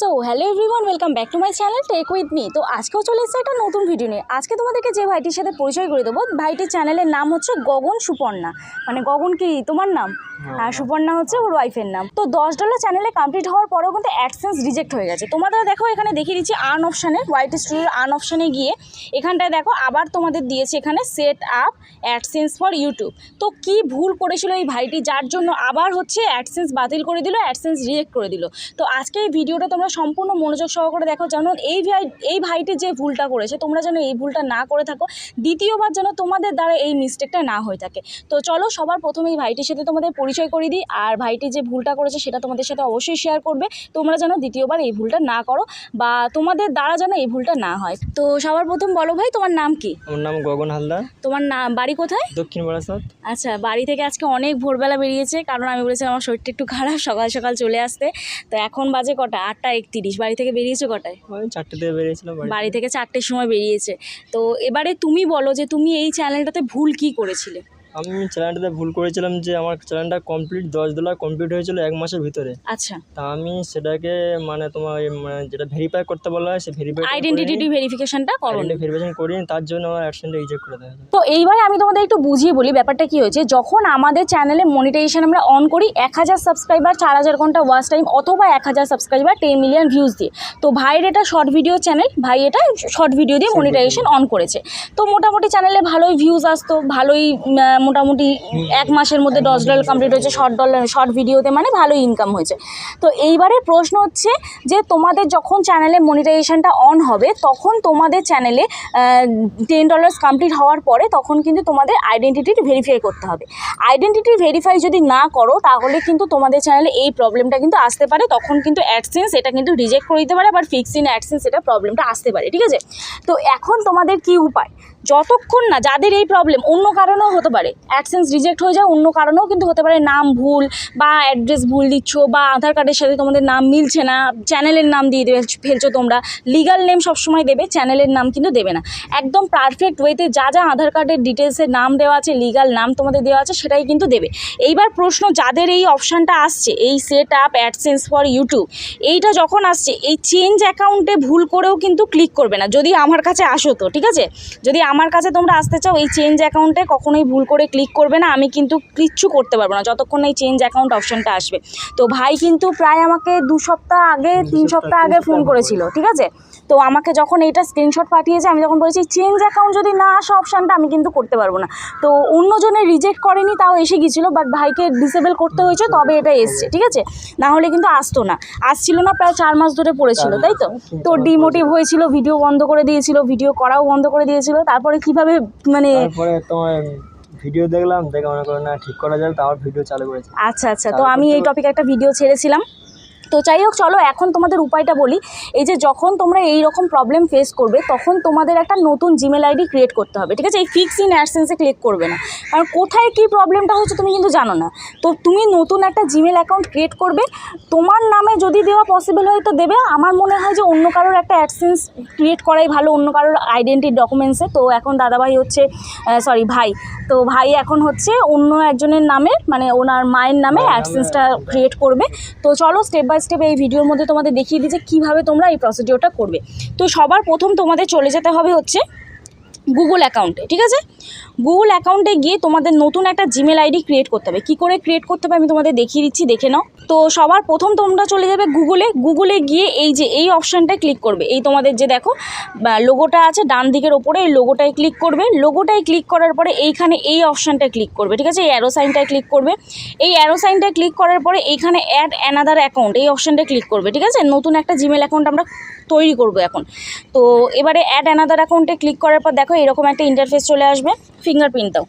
So hello everyone welcome back to my channel tech with me তো আজকেও চলে এসেছে একটা নতুন ভিডিও নিয়ে। আজকে তোমাদেরকে যে ভাইটির সাথে পরিচয় করে দেবো ভাইটির চ্যানেলের নাম হচ্ছে গগন সুপর্ণা। মানে গগন কি? তোমার নাম? আর সুপর্ণা হচ্ছে ওর ওয়াইফের নাম। তো দশ ডলার চ্যানেলে কমপ্লিট হওয়ার পরেও কিন্তু অ্যাডসেন্স রিজেক্ট হয়ে গেছে। তোমাদের দেখো এখানে দেখিয়ে দিচ্ছি আর্ন অপশানে হোয়াইট স্টুডিওর আর্ন অপশানে গিয়ে। এখানটায় দেখো আবার তোমাদের দিয়েছে এখানে set up AdSense for YouTube তো কি ভুল করেছিল এই ভাইটি? যার জন্য আবার হচ্ছে অ্যাডসেন্স বাতিল করে দিল অ্যাডসেন্স রিজেক্ট করে দিল। তো আজকে এই ভিডিওটা তোমরা সম্পূর্ণ মনোযোগ সহকারে দেখো যেন এই ভাই এই ভাইটি যে ভুলটা করেছে তোমরা যেন এই ভুলটা না করে থাকো। দ্বিতীয়বার যেন তোমাদের দ্বারা এই মিস্টেকটা না হয়ে থাকে। তো চলো সবার প্রথমে এই ভাইটির সাথে তোমাদের পরিচয় করে দিই আর ভাইটি যে ভুলটা করেছে সেটা তোমাদের সাথে অবশ্যই শেয়ার করবে। তোমরা যেন দ্বিতীয়বার এই ভুলটা না করো বা তোমাদের দ্বারা যেন এই ভুলটা না হয়। তো সবার প্রথম বলো ভাই তোমার নাম কি? আমার নাম গগন হালদার। তোমার নাম বাড়ি কোথায়? দক্ষিণ বারাসাত। আচ্ছা বাড়ি থেকে আজকে অনেক ভোরবেলা বেরিয়েছে কারণ আমি বলেছিলাম আমার শরীরটা একটু খারাপ সকাল সকাল চলে আসতে। তো এখন বাজে কটা? আটটা একতিরিশ বাড়ি থেকে বেরিয়েছে কটায়? চারটে থেকে বেরিয়েছিলাম বাড়ি বাড়ি থেকে। চারটের সময় বেরিয়েছে। তো এবারে তুমি বলো যে তুমি এই চ্যানেলটাতে ভুল কি করেছিলে? আমি চ্যানেলটাতে ভুল করেছিলাম যে আমার চ্যানেলটা কমপ্লিট দশ ডলার কমপ্লিট হয়েছিল এক মাসের ভিতরে। আচ্ছা। তা আমি সেটাকে মানে তোমার মানে যেটা ভেরিফাই করতে বলা হয় সে ভেরিফাই আইডেন্টিটি ভেরিফিকেশনটা করো ভেরিফিকেশন করিনি। তার জন্য আমার অ্যাডসেন্টটা রিজেক্ট করে দেওয়া হয়েছে তো এইবারে আমি তোমাদের একটু বুঝিয়ে বলি ব্যাপারটা কি হয়েছে যখন আমাদের চ্যানেলে মনিটাইজেশন আমরা অন করি এক হাজার সাবস্ক্রাইবার চার হাজার ঘণ্টা ওয়াচ টাইম অথবা এক হাজার সাবস্ক্রাইবার টেন মিলিয়ন ভিউজ দিয়ে। তো ভাইয়ের এটা শর্ট ভিডিও চ্যানেল ভাই এটা শর্ট ভিডিও দিয়ে মনিটাইজেশন অন করেছে। তো মোটামুটি চ্যানেলে ভালোই ভিউজ আসতো ভালোই মোটামুটি এক মাসের মধ্যে দশ ডলার কমপ্লিট হয়েছে শর্ট ডলার শর্ট ভিডিওতে মানে ভালো ইনকাম হয়েছে। তো এইবারে প্রশ্ন হচ্ছে যে তোমাদের যখন চ্যানেলে মনিটাইজেশনটা অন হবে, তখন তোমাদের চ্যানেলে টেন ডলার্স কমপ্লিট হওয়ার পরে তখন কিন্তু তোমাদের আইডেন্টিটি ভেরিফাই করতে হবে। আইডেন্টিটি ভেরিফাই যদি না করো, তাহলে কিন্তু তোমাদের চ্যানেলে এই প্রবলেমটা কিন্তু আসতে পারে। তখন কিন্তু অ্যাডসেন্স এটা কিন্তু রিজেক্ট করে দিতে পারে আবার ফিক্স ইন অ্যাডসেন্স এটা প্রবলেমটা আসতে পারে, ঠিক আছে? তো এখন তোমাদের কি উপায়? যতক্ষণ না যাদের এই প্রবলেম অন্য কারণেও হতে পারে। অ্যাডসেন্স রিজেক্ট হয়ে যায়, অন্য কারণেও কিন্তু হতে পারে। নাম ভুল বা অ্যাড্রেস ভুল দিচ্ছ বা আধার কার্ডের সাথে তোমাদের নাম মিলছে না চ্যানেলের নাম দিয়ে দেবে ফেলছো তোমরা। লিগাল নেম সবসময় দেবে চ্যানেলের নাম কিন্তু দেবে না। একদম পারফেক্ট ওয়েতে যা যা আধার কার্ডের ডিটেলসের নাম দেওয়া আছে লিগাল নাম তোমাদের দেওয়া আছে, সেটাই কিন্তু দেবে। এইবার প্রশ্ন, যাদের এই অপশানটা আসছে, এই set up AdSense for YouTube এইটা যখন আসছে, এই চেঞ্জ অ্যাকাউন্টে ভুল করেও কিন্তু ক্লিক করবে না, যদি আমার কাছে আসো তো, ঠিক আছে? যদি আমার কাছে তোমরা আসতে চাও, এই চেঞ্জ অ্যাকাউন্টে কখনোই ভুল করে ক্লিক করবে না, আমি কিন্তু কিচ্ছু করতে পারব না। যতক্ষণ এই চেঞ্জ অ্যাকাউন্ট অপশানটা আসবে। তো ভাই কিন্তু প্রায় আমাকে দু সপ্তাহ আগে, তিন সপ্তাহ আগে ফোন করেছিল, ঠিক আছে? তো আমাকে যখন এইটা স্ক্রিনশট পাঠিয়েছে আমি যখন বলেছি চেঞ্জ অ্যাকাউন্ট যদি না আসে অপশানটা আমি কিন্তু করতে পারব না। তো অন্যজনে রিজেক্ট করেনি তাও এসে গিয়েছিল বাট ভাইকে ডিসেবল করতে হয়েছে তবে এটা এসছে ঠিক আছে? না হলে কিন্তু আসতো না। আসছিল না প্রায় চার মাস ধরে পড়েছিল তাই তো? তো ডিমোটিভ হয়েছিল ভিডিও বন্ধ করে দিয়েছিল ভিডিও করাও বন্ধ করে দিয়েছিল তারপরে কীভাবে মানে ভিডিও দেখলাম দেখে মনে করো না ঠিক করা যাবে তারপর ভিডিও চালু করেছি। আচ্ছা আচ্ছা তো আমি এই টপিকে একটা ভিডিও ছেড়েছিলাম। তো যাই হোক চলো এখন তোমাদের উপায়টা বলি। এই যে যখন তোমরা এই রকম প্রবলেম ফেস করবে তখন তোমাদের একটা নতুন জিমেল আইডি ক্রিয়েট করতে হবে ঠিক আছে? এই ফিক্স ইন অ্যাডসেন্সে ক্লিক করবে না। কারণ কোথায় কী প্রবলেমটা হচ্ছে তুমি কিন্তু জানো না। তো তুমি নতুন একটা জিমেল অ্যাকাউন্ট ক্রিয়েট করবে তোমার নামে যদি দেওয়া পসিবল হয় তো দেবে। আমার মনে হয় যে অন্য কারোর একটা অ্যাডসেন্স ক্রিয়েট করাই ভালো অন্য কারোর আইডেন্টি ডকুমেন্টসে তো এখন দাদাভাই হচ্ছে সরি ভাই। তো ভাই এখন হচ্ছে অন্য একজনের নামে মানে ওনার মায়ের নামে অ্যাডসেন্সটা ক্রিয়েট করবে। তো চলো স্টেপ বাই স্টেপ এই ভিডিওর মধ্যে তোমাদের দেখিয়ে দিই যে কীভাবে তোমরা এই প্রসিডিওরটা করবে। তো সবার প্রথম তোমাদের চলে যেতে হবে হচ্ছে গুগল অ্যাকাউন্টে ঠিক আছে? গুগল অ্যাকাউন্টে গিয়ে তোমাদের নতুন একটা জিমেল আইডি ক্রিয়েট করতে হবে। কী করে ক্রিয়েট করতে হবে আমি তোমাদের দেখিয়ে দিচ্ছি, দেখে নাও। তো সবার প্রথম তোমরা চলে যাবে গুগলে গুগলে গিয়ে এই যে এই অপশানটায় ক্লিক করবে। এই তোমাদের যে দেখো লোগোটা আছে ডান দিকের ওপরে, এই লোগোটায় ক্লিক করবে। লোগোটায় ক্লিক করার পরে এইখানে এই অপশানটায় ক্লিক করবে। ঠিক আছে? এই অ্যারো সাইনটায় ক্লিক করবে। এই অ্যারো সাইনটায় ক্লিক করার পরে এইখানে অ্যাড অ্যানাদার অ্যাকাউন্ট এই অপশানটায় ক্লিক করবে। ঠিক আছে? নতুন একটা জিমেল অ্যাকাউন্ট আমরা তৈরি করব এখন। তো এবারে অ্যাড অ্যানাদার অ্যাকাউন্টে ক্লিক করার পর দেখো, এরকম একটা ইন্টারফেস চলে আসবে। ফিঙ্গারপ্রিন্ট দাও।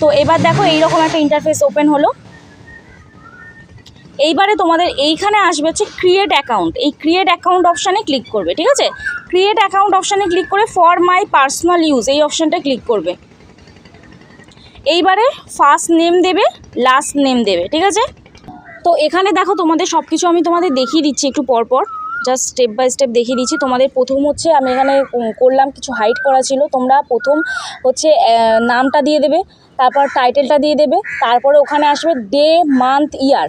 তো এবার দেখো এইরকম একটা ইন্টারফেস ওপেন হলো। এইবারে তোমাদের এইখানে আসবে হচ্ছে ক্রিয়েট অ্যাকাউন্ট এই ক্রিয়েট অ্যাকাউন্ট অপশানে ক্লিক করবে, ঠিক আছে? ক্রিয়েট অ্যাকাউন্ট অপশানে ক্লিক করে ফর মাই পার্সোনাল ইউজ এই অপশানটা ক্লিক করবে। এইবারে ফার্স্ট নেম দেবে লাস্ট নেম দেবে, ঠিক আছে? তো এখানে দেখো তোমাদের সব কিছু আমি তোমাদের দেখিয়ে দিচ্ছি একটু পর পর জাস্ট স্টেপ বাই স্টেপ দেখিয়ে দিচ্ছি। তোমাদের প্রথম হচ্ছে আমি এখানে করলাম, কিছু হাইট করা ছিল। তোমরা প্রথম হচ্ছে নামটা দিয়ে দেবে। তারপর টাইটেলটা দিয়ে দেবে, তারপরে ওখানে আসবে ডে, মান্থ, ইয়ার।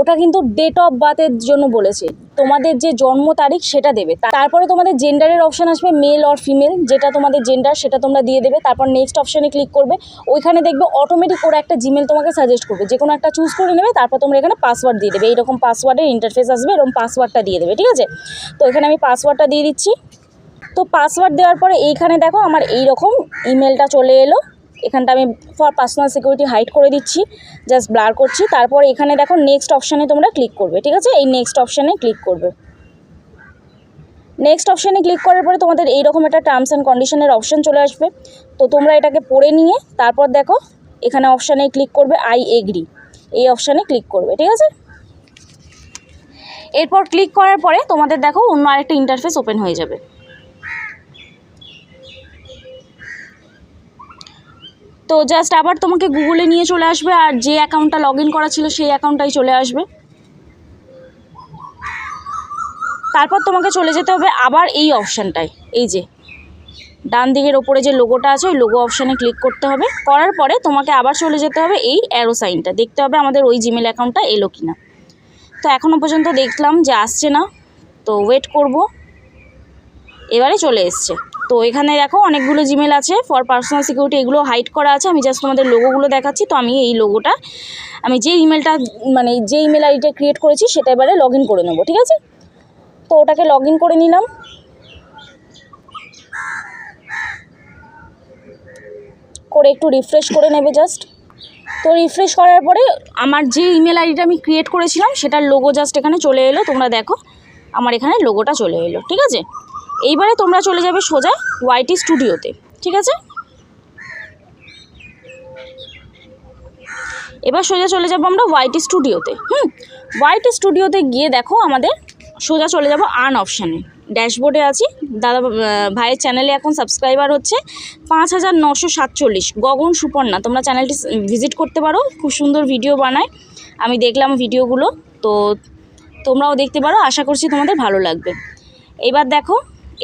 ওটা কিন্তু ডেট অফ বার্থের জন্য বলেছে। তোমাদের যে জন্ম তারিখ সেটা দেবে। তারপরে তোমাদের জেন্ডারের অপশান আসবে, মেল অর ফিমেল, যেটা তোমাদের জেন্ডার সেটা তোমরা দিয়ে দেবে। তারপর নেক্সট অপশানে ক্লিক করবে। ওইখানে দেখবে অটোমেটিক ওরা একটা জিমেল তোমাকে সাজেস্ট করবে। যে কোনো একটা চুজ করে নেবে, তারপর তোমরা এখানে পাসওয়ার্ড দিয়ে দেবে। এইরকম পাসওয়ার্ডের ইন্টারফেস আসবে, এরকম পাসওয়ার্ডটা দিয়ে দেবে, ঠিক আছে? তো এখানে আমি পাসওয়ার্ডটা দিয়ে দিচ্ছি। তো পাসওয়ার্ড দেওয়ার পরে এইখানে দেখো আমার এই রকম ইমেলটা চলে এলো। এখানটা আমি ফর পার্সোনাল সিকিউরিটি হাইড করে দিচ্ছি জাস্ট ব্লার করছি। তারপর এখানে দেখো নেক্সট অপশানে তোমরা ক্লিক করবে, ঠিক আছে? এই নেক্সট অপশানে ক্লিক করবে। নেক্সট অপশানে ক্লিক করার পরে তোমাদের এইরকম একটা টার্মস অ্যান্ড কন্ডিশনের অপশান চলে আসবে। তো তোমরা এটাকে পড়ে নিয়ে, তারপর দেখো এখানে অপশানে ক্লিক করবে আই এগ্রি এই অপশানে ক্লিক করবে, ঠিক আছে? এরপর ক্লিক করার পরে তোমাদের দেখো অন্য আরেকটা ইন্টারফেস ওপেন হয়ে যাবে। তো জাস্ট আবার তোমাকে গুগলে নিয়ে চলে আসবে আর যে অ্যাকাউন্টটা লগ ইন করা ছিল সেই অ্যাকাউন্টটাই চলে আসবে। তারপর তোমাকে চলে যেতে হবে আবার এই অপশানটায় এই যে। ডান দিকের ওপরে যে লোগোটা আছে, ওই লোগো অপশানে ক্লিক করতে হবে। করার পরে তোমাকে আবার চলে যেতে হবে এই অ্যারো সাইনটা দেখতে হবে আমাদের ওই জিমেল অ্যাকাউন্টটা এলো কি না তো এখনও পর্যন্ত দেখলাম যে আসছে না। তো ওয়েট করব। এবারে চলে এসছে। তো এখানে দেখো অনেকগুলো জিমেল আছে ফর পার্সোনাল সিকিউরিটি এগুলো হাইড করা আছে, আমি জাস্ট তোমাদের লোগোগুলো দেখাচ্ছি, তো আমি এই লোগোটা আমি যে ইমেলটা মানে যে ইমেল আইডিটা ক্রিয়েট করেছি, সেটা এবারে লগ করে নেব, ঠিক আছে? তো ওটাকে লগ করে নিলাম। করে একটু রিফ্রেশ করে নেবে জাস্ট তো রিফ্রেশ করার পরে আমার যে ইমেল আইডিটা আমি ক্রিয়েট করেছিলাম, সেটার লোগো জাস্ট এখানে চলে এলো, তোমরা দেখো, আমার এখানে লোগোটা চলে এলো, ঠিক আছে? এইবারে তোমরা চলে যাবে সোজা ওয়াইটি স্টুডিওতে ঠিক আছে? এবার সোজা চলে যাব আমরা ওয়াইটি স্টুডিওতে হুম? ওয়াইটি স্টুডিওতে গিয়ে দেখো আমাদের সোজা চলে যাব আর্ন অপশানে ড্যাশবোর্ডে আছি। দাদা ভাইয়ের চ্যানেলে এখন সাবস্ক্রাইবার হচ্ছে পাঁচ হাজার নশো সাতচল্লিশ। গগন সুপর্ণা, তোমরা চ্যানেলটি ভিজিট করতে পারো। খুব সুন্দর ভিডিও বানায়। আমি দেখলাম ভিডিওগুলো তো তোমরাও দেখতে পারো। আশা করছি তোমাদের ভালো লাগবে। এবার দেখো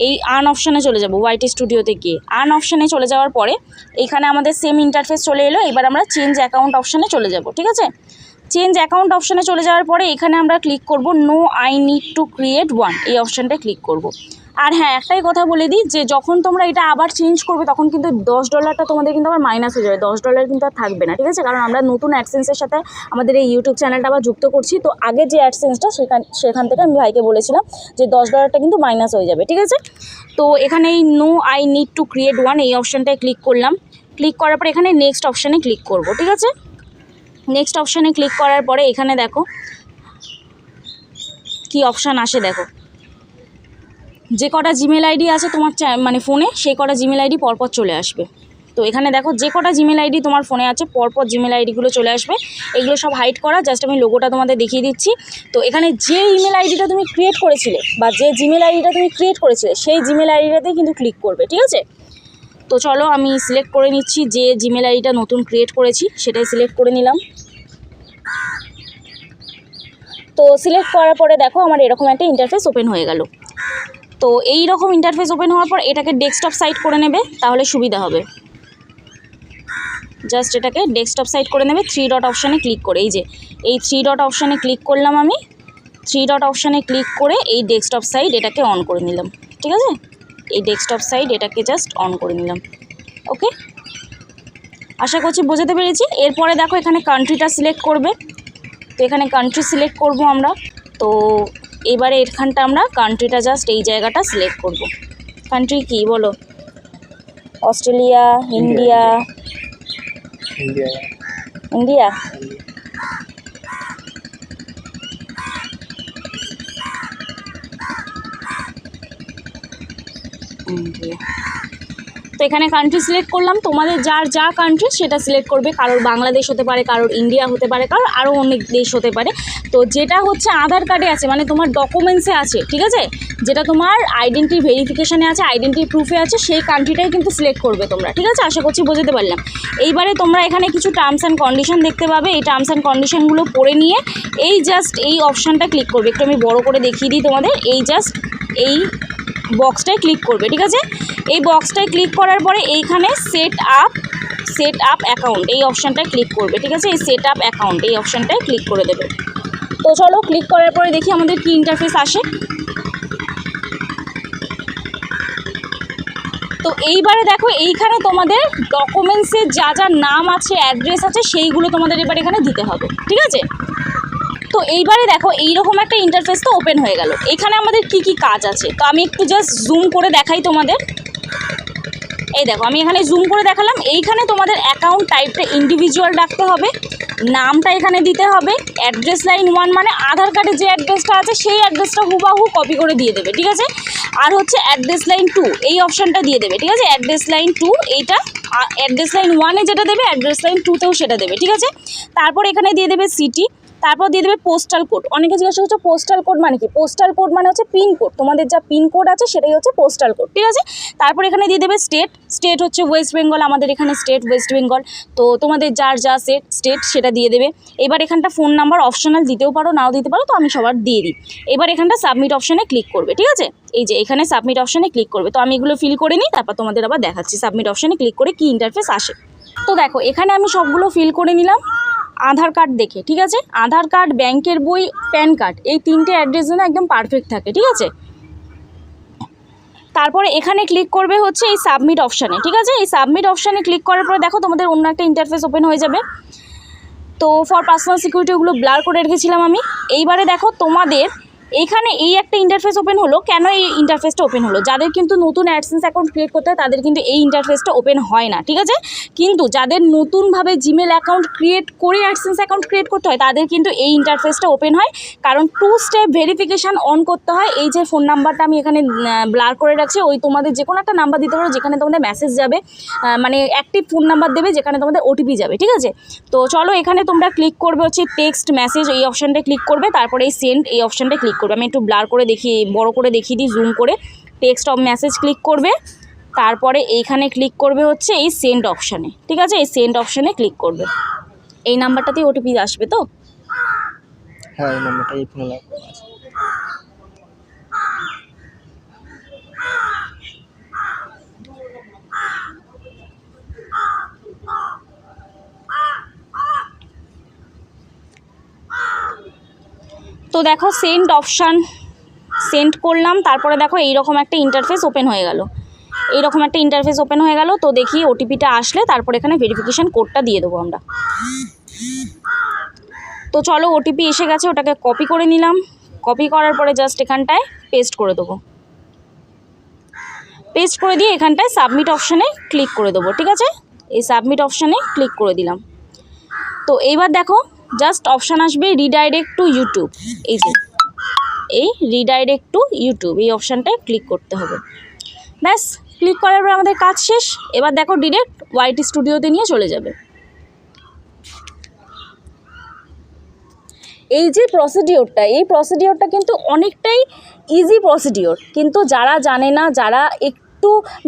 এই আর্ন অপশানে চলে যাব ওয়াইটি স্টুডিওতে গিয়ে। আর্ন অপশানে চলে যাওয়ার পরে এখানে আমাদের সেম ইন্টারফেস চলে এলো, এবার আমরা চেঞ্জ অ্যাকাউন্ট অপশানে চলে যাব, ঠিক আছে? চেঞ্জ অ্যাকাউন্ট অপশানে চলে যাওয়ার পরে এখানে আমরা ক্লিক করব no I need to create one এই অপশানটায় ক্লিক করব। আর হ্যাঁ একটাই কথা বলে দিই যে যখন তোমরা এটা আবার চেঞ্জ করবে, তখন কিন্তু দশ ডলারটা তোমাদের কিন্তু আবার মাইনাস হয়ে যাবে। দশ ডলার কিন্তু আর থাকবে না, ঠিক আছে? কারণ আমরা নতুন অ্যাডসেন্সের সাথে আমাদের এই ইউটিউব চ্যানেলটা আবার যুক্ত করছি। তো আগে যে অ্যাডসেন্সটা সেখান সেখান থেকে আমি ভাইকে বলেছিলাম যে দশ ডলারটা কিন্তু মাইনাস হয়ে যাবে, ঠিক আছে? তো এখানে এই no I need to create one এই অপশানটায় ক্লিক করলাম। ক্লিক করার পর এখানে নেক্সট অপশানে ক্লিক করব, ঠিক আছে? নেক্সট অপশানে ক্লিক করার পরে এখানে দেখো কি অপশান আসে, দেখো। যে কটা জিমেল আইডি আছে তোমার মানে ফোনে, সেই কটা জিমেল আইডি পরপর চলে আসবে। তো এখানে দেখো, যে কটা জিমেল আইডি তোমার ফোনে আছে, পরপর জিমেল আইডিগুলো চলে আসবে। এগুলো সব হাইড করা জাস্ট আমি লোগোটা তোমাদের দেখিয়ে দিচ্ছি। তো এখানে যে ইমেল আইডিটা তুমি ক্রিয়েট করেছিলে, বা যে জিমেল আইডিটা তুমি ক্রিয়েট করেছিলে, সেই জিমেল আইডিটাতেই কিন্তু ক্লিক করবে, ঠিক আছে? তো চলো, আমি সিলেক্ট করে নিচ্ছি যে জিমেল আইডিটা নতুন ক্রিয়েট করেছি, সেটাই সিলেক্ট করে নিলাম। তো সিলেক্ট করার পরে দেখো, আমার এরকম একটা ইন্টারফেস ওপেন হয়ে গেল। তো এই রকম ইন্টারফেস ওপেন হওয়ার পর এটাকে ডেস্কটপ সাইট করে নেবে, তাহলে সুবিধা হবে। জাস্ট এটাকে ডেস্কটপ সাইট করে নেবে থ্রি ডট অপশানে ক্লিক করে। এই যে, এই থ্রি ডট অপশানে ক্লিক করলাম আমি। থ্রি ডট অপশানে ক্লিক করে এই ডেস্কটপ সাইট এটাকে অন করে নিলাম। ঠিক আছে? এই ডেস্কটপ সাইট এটাকে জাস্ট অন করে নিলাম। ওকে আশা করছি বোঝাতে পেরেছি। এরপরে দেখো এখানে কান্ট্রিটা সিলেক্ট করবে। তো এখানে কান্ট্রি সিলেক্ট করব আমরা। তো এবারে এখানটা আমরা কান্ট্রিটা জাস্ট এই জায়গাটা সিলেক্ট করব। কান্ট্রি কি বলো? অস্ট্রেলিয়া ইন্ডিয়া ইন্ডিয়া তো এখানে কান্ট্রি সিলেক্ট করলাম তোমাদের যার যা কান্ট্রি সেটা সিলেক্ট করবে। কারোর বাংলাদেশ হতে পারে কারোর ইন্ডিয়া হতে পারে কারোর আরও অনেক দেশ হতে পারে। তো যেটা হচ্ছে আধার কার্ডে আছে মানে তোমার ডকুমেন্টসে আছে, ঠিক আছে? যেটা তোমার আইডেন্টি ভেরিফিকেশানে আছে আইডেন্টি প্রুফে আছে, সেই কান্ট্রিটাই কিন্তু সিলেক্ট করবে তোমরা, ঠিক আছে? আশা করছি বোঝাতে পারলাম। এইবারে তোমরা এখানে কিছু টার্মস অ্যান্ড কন্ডিশন দেখতে পাবে, এই টার্মস অ্যান্ড কন্ডিশনগুলো পড়ে নিয়ে এই জাস্ট এই অপশানটা ক্লিক করবে। একটু আমি বড় করে দেখিয়ে দিই তোমাদের, এই জাস্ট এই বক্সটায় ক্লিক করবে, ঠিক আছে? এই বক্সটায় ক্লিক করার পরে এইখানে set up set up account এই অপশানটায় ক্লিক করবে, ঠিক আছে? এই সেট আপ অ্যাকাউন্ট এই অপশানটায় ক্লিক করে দেবে। তো চলো ক্লিক করার পরে দেখি আমাদের কি ইন্টারফেস আসে। তো এইবারে দেখো, এইখানে তোমাদের ডকুমেন্টসের যা যা নাম আছে অ্যাড্রেস আছে, সেইগুলো তোমাদের এবার এখানে দিতে হবে, ঠিক আছে? তো এইবারে দেখো, এইরকম একটা ইন্টারফেস তো ওপেন হয়ে গেল। এখানে আমাদের কি কি কাজ আছে? তো আমি একটু জাস্ট জুম করে দেখাই তোমাদের। এই দেখো, আমি এখানে জুম করে দেখালাম। এইখানে তোমাদের অ্যাকাউন্ট টাইপটা ইন্ডিভিজুয়াল রাখতে হবে। নামটা এখানে দিতে হবে। অ্যাড্রেস লাইন ওয়ান মানে আধার কার্ডে যে অ্যাড্রেসটা আছে, সেই অ্যাড্রেসটা হুবাহু কপি করে দিয়ে দেবে, ঠিক আছে? আর হচ্ছে অ্যাড্রেস লাইন টু এই অপশানটা দিয়ে দেবে, ঠিক আছে? অ্যাড্রেস লাইন টু এইটা অ্যাড্রেস লাইন ওয়ানে যেটা দেবে, অ্যাড্রেস লাইন টুতেও সেটা দেবে, ঠিক আছে? তারপর এখানে দিয়ে দেবে সিটি তারপর দিয়ে দেবে পোস্টাল কোড অনেকে জিজ্ঞাসা করছে পোস্টাল কোড মানে কি? পোস্টাল কোড মানে হচ্ছে পিন কোড তোমাদের যা পিন কোড আছে, সেটাই হচ্ছে পোস্টাল কোড ঠিক আছে? তারপর এখানে দিয়ে দেবে স্টেট স্টেট হচ্ছে ওয়েস্ট বেঙ্গল আমাদের এখানে স্টেট ওয়েস্ট বেঙ্গল তো তোমাদের যার যা সেট স্টেট সেটা দিয়ে দেবে। এবার এখানটা ফোন নাম্বার অপশনাল দিতেও পারো, নাও দিতে পারো, তো আমি সবার দিয়ে দিই। এবার এখানটা সাবমিট অপশানে ক্লিক করবে, ঠিক আছে? এই যে এখানে সাবমিট অপশানে ক্লিক করবে। তো আমি এগুলো ফিল করে নিই, তারপর তোমাদের আবার দেখাচ্ছি। সাবমিট অপশানে ক্লিক করে কি ইন্টারফেস আসে। তো দেখো, এখানে আমি সবগুলো ফিল করে নিলাম। আধার কার্ড দেখে, ঠিক আছে? আধার কার্ড, ব্যাংকের বই, প্যান কার্ড, এই তিনটে অ্যাড্রেস যেন একদম পারফেক্ট থাকে, ঠিক আছে? তারপরে এখানে ক্লিক করবে হচ্ছে এই সাবমিট অপশানে ঠিক আছে? এই সাবমিট অপশানে ক্লিক করার পরে দেখো তোমাদের অন্য একটা ইন্টারফেস ওপেন হয়ে যাবে। তো ফর পার্সোনাল সিকিউরিটিগুলো ব্লার করে রেখেছিলাম আমি। এইবারে দেখো তোমাদের এইখানে এই একটা ইন্টারফেস ওপেন হলো, কেন এই ইন্টারফেসটা ওপেন হলো? যাদের কিন্তু নতুন অ্যাডসেন্স অ্যাকাউন্ট ক্রিয়েট করতে হয়, তাদের কিন্তু এই ইন্টারফেসটা ওপেন হয় না, ঠিক আছে? কিন্তু যাদের নতুনভাবে জিমেল অ্যাকাউন্ট ক্রিয়েট করে অ্যাডসেন্স অ্যাকাউন্ট ক্রিয়েট করতে হয়, তাদের কিন্তু এই ইন্টারফেসটা ওপেন হয়। কারণ টু স্টেপ ভেরিফিকেশান অন করতে হয়। এই যে ফোন নাম্বারটা আমি এখানে ব্লার করে রাখছি, ওই তোমাদের যে কোনো একটা নাম্বার দিতে পারো, যেখানে তোমাদের মেসেজ যাবে মানে অ্যাক্টিভ ফোন নাম্বার দেবে, যেখানে তোমাদের ওটিপি যাবে, ঠিক আছে? তো চলো এখানে তোমরা ক্লিক করবে হচ্ছে টেক্সট মেসেজ এই অপশানটা ক্লিক করবে, তারপরে এই সেন্ড এই অপশানটা ক্লিক করবে। আমি একটু ব্লার করে দেখি, বড় করে দেখিয়ে দিই জুম করে। টেক্সট অফ মেসেজ ক্লিক করবে। তারপরে এইখানে ক্লিক করবে হচ্ছে এই সেন্ট অপশানে ঠিক আছে? এই সেন্ট অপশানে ক্লিক করবে। এই নাম্বারটাতেই ওটিপি আসবে তো? হ্যাঁ এই নাম্বারটা এই ফোনে তো দেখো সেন্ড অপশান সেন্ড করলাম। তারপরে দেখো, এইরকম একটা ইন্টারফেস ওপেন হয়ে গেল। এইরকম একটা ইন্টারফেস ওপেন হয়ে গেল। তো দেখি ওটিপিটা আসলে তারপর এখানে ভেরিফিকেশান কোডটা দিয়ে দেবো আমরা। তো চলো ওটিপি এসে গেছে, ওটাকে কপি করে নিলাম। কপি করার পরে জাস্ট এখানটায় পেস্ট করে দেবো। পেস্ট করে দিয়ে এখানটায় সাবমিট অপশানে ক্লিক করে দেবো, ঠিক আছে? এই সাবমিট অপশানে ক্লিক করে দিলাম। তো এইবার দেখো জাস্ট অপশান আসবে রিডাইরেক্ট টু ইউটিউব এই যে, এই রিডাইরেক্ট টু ইউটিউব এই অপশানটায় ক্লিক করতে হবে। ব্যাস ক্লিক করার পর আমাদের কাজ শেষ। এবার দেখো ডিরেক্ট ওয়াইটি স্টুডিওতে নিয়ে চলে যাবে। এই যে প্রসিডিওরটা এই প্রসিডিওরটা কিন্তু অনেকটাই ইজি প্রসিডিওর কিন্তু যারা জানে না, যারা একটু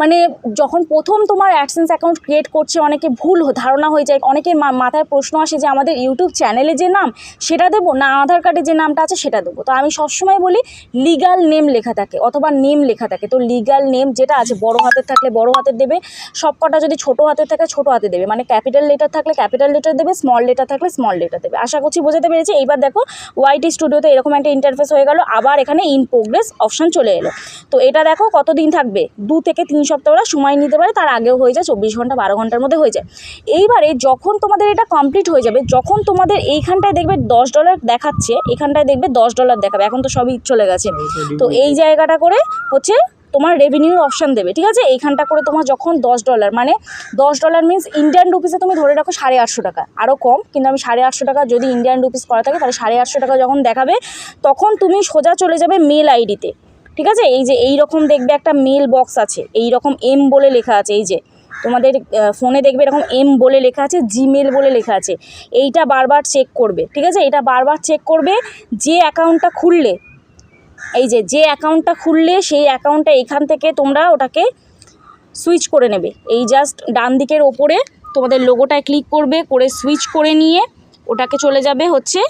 মানে যখন প্রথম তোমার অ্যাডসেন্স অ্যাকাউন্ট ক্রিয়েট করছে, অনেকে ভুল ধারণা হয়ে যায়। অনেকের মাথায় প্রশ্ন আসে যে, আমাদের ইউটিউব চ্যানেলে যে নাম, সেটা দেবো না আধার কার্ডে যে নামটা আছে, সেটা দেবো? তো আমি সবসময় বলি লিগাল নেম লেখা থাকে, অথবা নেম লেখা থাকে। তো লিগাল নেম যেটা আছে, বড় হাতের থাকলে বড় হাতের দেবে সব কটা যদি ছোট হাতের থাকে, ছোট হাতে দেবে। মানে ক্যাপিটাল লেটার থাকলে ক্যাপিটাল লেটার দেবে স্মল লেটার থাকলে স্মল লেটার দেবে। আশা করছি বোঝাতে পেরেছি। এইবার দেখো ওয়াইটি স্টুডিওতে এরকম একটা ইন্টারফেস হয়ে গেল। আবার এখানে ইন প্রোগ্রেস অপশন চলে এলো। তো এটা দেখো কতদিন থাকবে? দু থেকে তিন সপ্তাহ ওরা সময় নিতে পারে তার আগেও হয়ে যায় চব্বিশ ঘণ্টা বারো ঘণ্টার মধ্যে হয়ে যায়। এইবারে যখন তোমাদের এটা কমপ্লিট হয়ে যাবে যখন তোমাদের এইখানটায় দেখবে দশ ডলার দেখাচ্ছে এখানটায় দেখবে দশ ডলার দেখাবে এখন তো সবই চলে গেছে। তো এই জায়গাটা করে হচ্ছে তোমার রেভিনিউ অপশান দেবে ঠিক আছে? এইখানটা করে তোমার যখন দশ ডলার মানে দশ ডলার মিন্স ইন্ডিয়ান রুপিসে তুমি ধরে রাখো সাড়ে আটশো টাকা আরও কম কিন্তু আমি সাড়ে আটশো টাকা যদি ইন্ডিয়ান রুপিস করা থাকে তাহলে সাড়ে আটশো টাকা যখন দেখাবে তখন তুমি সোজা চলে যাবে মেল আইডিতে ঠিক আছে? এই যে এই রকম দেখবে একটা মেল বক্স আছে এই রকম এম বলে লেখা আছে, এই যে তোমাদের ফোনে দেখবে এরকম এম বলে লেখা আছে জিমেল বলে লেখা আছে, এইটা বারবার চেক করবে, ঠিক আছে? এটা বারবার চেক করবে, যে অ্যাকাউন্টটা খুললে, এই যে যে অ্যাকাউন্টটা খুললে সেই অ্যাকাউন্টটা এখান থেকে তোমরা ওটাকে সুইচ করে নেবে, এই জাস্ট ডান দিকের ওপরে তোমাদের লোগোটায় ক্লিক করবে, করে সুইচ করে নিয়ে ওটাকে চলে যাবে হচ্ছে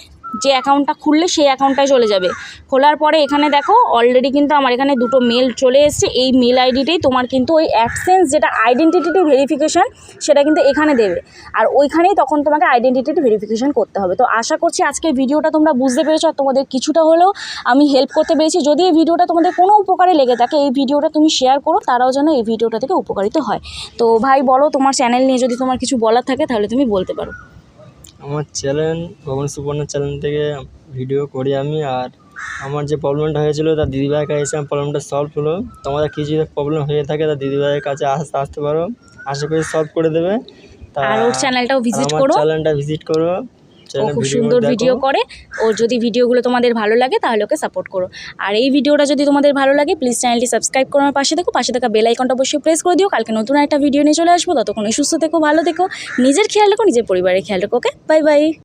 যে অ্যাকাউন্টটা খুললে সেই অ্যাকাউন্টটায় চলে যাবে। খোলার পরে এখানে দেখো অলরেডি কিন্তু আমার এখানে দুটো মেল চলে এসছে। এই মেল আইডিতেই তোমার কিন্তু ওই অ্যাডসেন্স যেটা আইডেন্টিটি ভেরিফিকেশান সেটা কিন্তু এখানে দেবে। আর ওইখানেই তখন তোমাকে আইডেন্টিটি ভেরিফিকেশান করতে হবে। তো আশা করছি আজকে ভিডিওটা তোমরা বুঝতে পেরেছ আর তোমাদের কিছুটা হলেও আমি হেল্প করতে পেরেছি। যদি এই ভিডিওটা তোমাদের কোনো উপকারে লেগে থাকে, এই ভিডিওটা তুমি শেয়ার করো, তারাও যেন এই ভিডিওটা থেকে উপকারিত হয়। তো ভাই বলো, তোমার চ্যানেল নিয়ে যদি তোমার কিছু বলার থাকে, তাহলে তুমি বলতে পারো। আমার চ্যানেল ভবন সুবর্ণ চ্যানেল থেকে ভিডিও করি আমি আর আমার যে প্রবলেমটা হয়েছিল তার দিদিভাইয়ের কাছে এসে আমার প্রবলেমটা সলভ হলো। তোমাদের কিছু প্রবলেম হয়ে থাকে তা দিদিভাইয়ের কাছে আসতে আসতে পারো। আশা করি সলভ করে দেবে। আর ওর চ্যানেলটাও ভিজিট আমার করো। চ্যানেলটা ভিজিট করো। ও খুব সুন্দর ভিডিও করে। ও যদি ভিডিওগুলো তোমাদের ভালো লাগে তাহলে ওকে সাপোর্ট করো। আর এই ভিডিওটা যদি তোমাদের ভালো লাগে প্লিজ চ্যানেলটি সাবস্ক্রাইব করো আমার পাশে দেখো পাশে থাকা বেল আইকনটা অবশ্যই প্রেস করে দিও। কালকে নতুন একটা ভিডিও নিয়ে চলে আসব। ততক্ষণ সুস্থ থেকো ভালো দেখো নিজের খেয়াল রাখো নিজের পরিবারের খেয়াল রাখো ওকে বাই বাই